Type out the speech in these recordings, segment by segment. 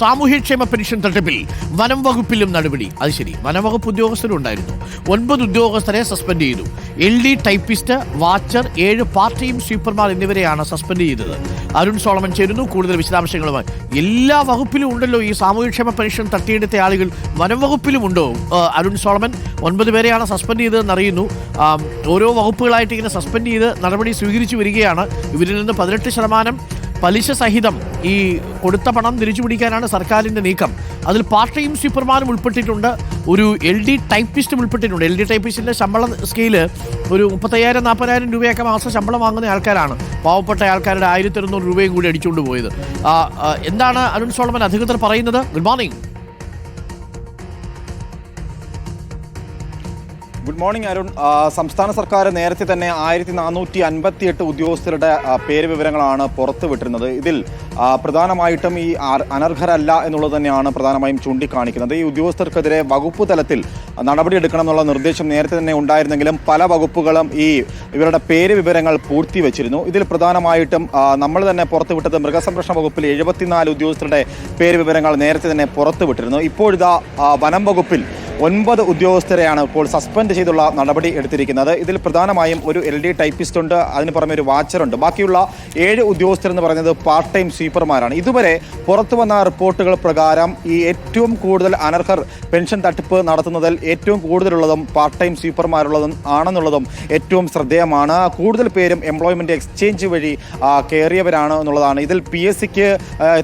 സാമൂഹ്യക്ഷേമ പെൻഷൻ തട്ടിപ്പിൽ വനം വകുപ്പിലും നടപടി. അത് ശരി വനംവകുപ്പ് ഉദ്യോഗസ്ഥരും ഉണ്ടായിരുന്നു. ഒൻപത് ഉദ്യോഗസ്ഥരെ സസ്പെൻഡ് ചെയ്തു. എൽ ഡി ടൈപ്പിസ്റ്റ് വാച്ചർ ഏഴ് പാർട്ട് ടൈം സ്വീപ്പർമാർ എന്നിവരെയാണ് സസ്പെൻഡ് ചെയ്തത്. അരുൺ സോളമൻ ചേരുന്നു. കൂടുതൽ വിശദാംശങ്ങളുമായി. എല്ലാ വകുപ്പിലും ഉണ്ടല്ലോ ഈ സാമൂഹ്യക്ഷേമ പെൻഷൻ തട്ടിയെടുത്ത ആളുകൾ. വനം വകുപ്പിലും ഉണ്ടോ? അരുൺ സോളമൻ ഒൻപത് പേരെയാണ് സസ്പെൻഡ് ചെയ്തതെന്ന് അറിയുന്നു. ഓരോ വകുപ്പുകളായിട്ട് ഇങ്ങനെ സസ്പെൻഡ് ചെയ്ത് നടപടി സ്വീകരിച്ചു വരികയാണ്. ഇവരിൽ നിന്ന് പതിനെട്ട് ശതമാനം പലിശ സഹിതം ഈ കൊടുത്ത പണം തിരിച്ചു പിടിക്കാനാണ് സർക്കാരിന്റെ നീക്കം. അതിൽ പാർട്ട് ടൈം സ്വീപ്പർമാരും ഉൾപ്പെട്ടിട്ടുണ്ട്. ഒരു എൽ ഡി ടൈപ്പിസ്റ്റും ഉൾപ്പെട്ടിട്ടുണ്ട്. എൽ ഡി ടൈപ്പിസ്റ്റിന്റെ ശമ്പള സ്കെയിൽ ഒരു മുപ്പത്തയ്യായിരം നാൽപ്പതിനായിരം രൂപയൊക്കെ മാസം ശമ്പളം വാങ്ങുന്ന ആൾക്കാരാണ്. പാവപ്പെട്ട ആൾക്കാരുടെ ആയിരത്തി ഇരുന്നൂറ് രൂപയും കൂടി അടിച്ചുകൊണ്ട് പോയത്. എന്താണ് അരുൺ സോളമൻ അധികൃതർ പറയുന്നത്? Good morning. Good morning Arun സംസ്ഥാന സർക്കാർ നേരത്തെ തന്നെ ആയിരത്തി നാനൂറ്റി അൻപത്തി എട്ട് ഉദ്യോഗസ്ഥരുടെ പേര് വിവരങ്ങളാണ് പുറത്തുവിട്ടിരുന്നത്. ഇതിൽ പ്രധാനമായിട്ടും ഈ അനർഹരല്ല എന്നുള്ളത് തന്നെയാണ് പ്രധാനമായും ചൂണ്ടിക്കാണിക്കുന്നത്. ഈ ഉദ്യോഗസ്ഥർക്കെതിരെ വകുപ്പ് തലത്തിൽ നടപടിയെടുക്കണം എന്നുള്ള നിർദ്ദേശം നേരത്തെ തന്നെ ഉണ്ടായിരുന്നെങ്കിലും പല വകുപ്പുകളും ഈ ഇവരുടെ പേര് വിവരങ്ങൾ പൂഴ്ത്തിവെച്ചിരുന്നു. ഇതിൽ പ്രധാനമായിട്ടും നമ്മൾ തന്നെ പുറത്തുവിട്ടത് മൃഗസംരക്ഷണ വകുപ്പിൽ എഴുപത്തിനാല് ഉദ്യോഗസ്ഥരുടെ പേര് വിവരങ്ങൾ നേരത്തെ തന്നെ പുറത്തുവിട്ടിരുന്നു. ഇപ്പോഴിതാ വനം വകുപ്പിൽ ഒൻപത് ഉദ്യോഗസ്ഥരെയാണ് ഇപ്പോൾ സസ്പെൻഡ് ചെയ്തുള്ള നടപടി എടുത്തിരിക്കുന്നത്. ഇതിൽ പ്രധാനമായും ഒരു എൽ ഡി ടൈപ്പിസ്റ്റ് ഉണ്ട് അതിന് പുറമെ ഒരു വാച്ചറുണ്ട്. ബാക്കിയുള്ള ഏഴ് ഉദ്യോഗസ്ഥർ എന്ന് പറയുന്നത് പാർട്ട് ടൈം സ്വീപ്പർമാരാണ്. ഇതുവരെ പുറത്തു വന്ന റിപ്പോർട്ടുകൾ പ്രകാരം ഈ ഏറ്റവും കൂടുതൽ അനർഹർ പെൻഷൻ തട്ടിപ്പ് നടത്തുന്നതിൽ ഏറ്റവും കൂടുതലുള്ളതും പാർട്ട് ടൈം സ്വീപ്പർമാരുള്ളതും ആണെന്നുള്ളതും ഏറ്റവും ശ്രദ്ധേയമാണ്. കൂടുതൽ പേരും എംപ്ലോയ്മെന്റ് എക്സ്ചേഞ്ച് വഴി കയറിയവരാണ് എന്നുള്ളതാണ്. ഇതിൽ പി എസ് സിക്ക്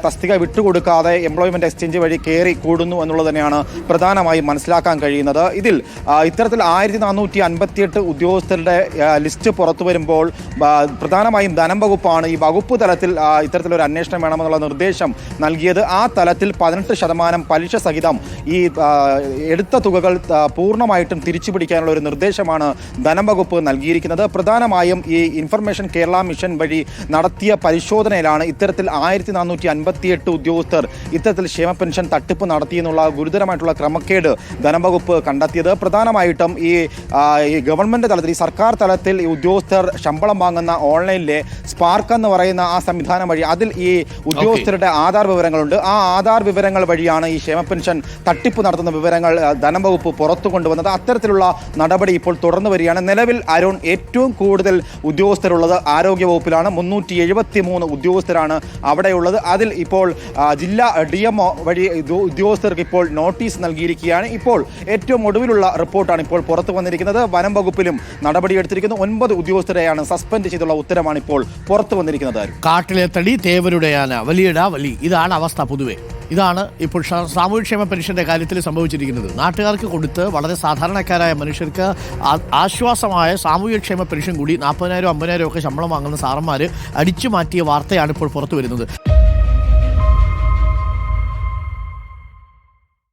തസ്തിക വിട്ടുകൊടുക്കാതെ എംപ്ലോയ്മെന്റ് എക്സ്ചേഞ്ച് വഴി കയറി കൂടുന്നു എന്നുള്ളത് തന്നെയാണ് പ്രധാനമായും മനസ്സിലാക്കാൻ കഴിയുന്നത്. ഇതിൽ ഇത്തരത്തിൽ ആയിരത്തി നാനൂറ്റി അൻപത്തിയെട്ട് ഉദ്യോഗസ്ഥരുടെ ലിസ്റ്റ് പുറത്തു വരുമ്പോൾ പ്രധാനമായും ധനം വകുപ്പാണ് ഈ വകുപ്പ് തലത്തിൽ ഇത്തരത്തിലൊരു അന്വേഷണം വേണമെന്നുള്ള നിർദ്ദേശം നൽകിയത്. ആ തലത്തിൽ പതിനെട്ട് ശതമാനം പലിശ സഹിതം ഈ എടുത്ത തുകകൾ പൂർണമായിട്ടും തിരിച്ചു പിടിക്കാനുള്ള ഒരു നിർദ്ദേശമാണ് ധനം വകുപ്പ് നൽകിയിരിക്കുന്നത്. പ്രധാനമായും ഈ ഇൻഫർമേഷൻ കേരള മിഷൻ വഴി നടത്തിയ പരിശോധനയിലാണ് ഇത്തരത്തിൽ ആയിരത്തി നാനൂറ്റി അൻപത്തിയെട്ട് ഉദ്യോഗസ്ഥർ ഇത്തരത്തിൽ ക്ഷേമ പെൻഷൻ തട്ടിപ്പ് നടത്തിയെന്നുള്ള ഗുരുതരമായിട്ടുള്ള ക്രമക്കേട് വകുപ്പ് കണ്ടെത്തിയത്. പ്രധാനമായിട്ടും ഈ ഗവൺമെന്റ് തലത്തിൽ ഈ സർക്കാർ തലത്തിൽ ഈ ഉദ്യോഗസ്ഥർ ശമ്പളം വാങ്ങുന്ന ഓൺലൈനിലെ സ്പാർക്ക് എന്ന് പറയുന്ന ആ സംവിധാനം വഴി അതിൽ ഈ ഉദ്യോഗസ്ഥരുടെ ആധാർ വിവരങ്ങളുണ്ട്. ആ ആധാർ വിവരങ്ങൾ വഴിയാണ് ഈ ക്ഷേമ പെൻഷൻ തട്ടിപ്പ് നടത്തുന്ന വിവരങ്ങൾ ധനംവകുപ്പ് പുറത്തു കൊണ്ടുവന്നത്. അത്തരത്തിലുള്ള നടപടി ഇപ്പോൾ തുടർന്നു വരികയാണ്. നിലവിൽ അരുൺ ഏറ്റവും കൂടുതൽ ഉദ്യോഗസ്ഥരുള്ളത് ആരോഗ്യ വകുപ്പിലാണ്. മുന്നൂറ്റി എഴുപത്തി മൂന്ന് ഉദ്യോഗസ്ഥരാണ് അവിടെയുള്ളത്. അതിൽ ഇപ്പോൾ ജില്ലാ ഡി എം വഴി ഉദ്യോഗസ്ഥർക്ക് ഇപ്പോൾ നോട്ടീസ് നൽകിയിരിക്കുകയാണ്. ഇപ്പോൾ ഏറ്റവും ഒടുവിലുള്ള റിപ്പോർട്ടാണ് ഇപ്പോൾ പുറത്തു വന്നിരിക്കുന്നത്. വനം വകുപ്പിലും നടപടിയെടുത്തിരിക്കുന്നു. ഒൻപത് ഉദ്യോഗസ്ഥരെയാണ് സസ്പെൻഡ് ചെയ്തുള്ള ഉത്തരമാണ് ഇപ്പോൾ പുറത്തു വന്നിരിക്കുന്നത്. കാട്ടിലെ തടി തേവരുടെ ആന വലി ഇതാണ് അവസ്ഥ പൊതുവെ. ഇതാണ് ഇപ്പോൾ സാമൂഹ്യക്ഷേമ പെൻഷന്റെ കാര്യത്തിൽ സംഭവിച്ചിരിക്കുന്നത്. നാട്ടുകാർക്ക് കൊടുത്ത് വളരെ സാധാരണക്കാരായ മനുഷ്യർക്ക് ആശ്വാസമായ സാമൂഹ്യക്ഷേമ പെൻഷൻ കൂടി നാൽപ്പതിനായിരം അമ്പതിനായിരം ഒക്കെ ശമ്പളം വാങ്ങുന്ന സാറന്മാർ അടിച്ചു മാറ്റിയ വാർത്തയാണ് ഇപ്പോൾ പുറത്തു വരുന്നത്.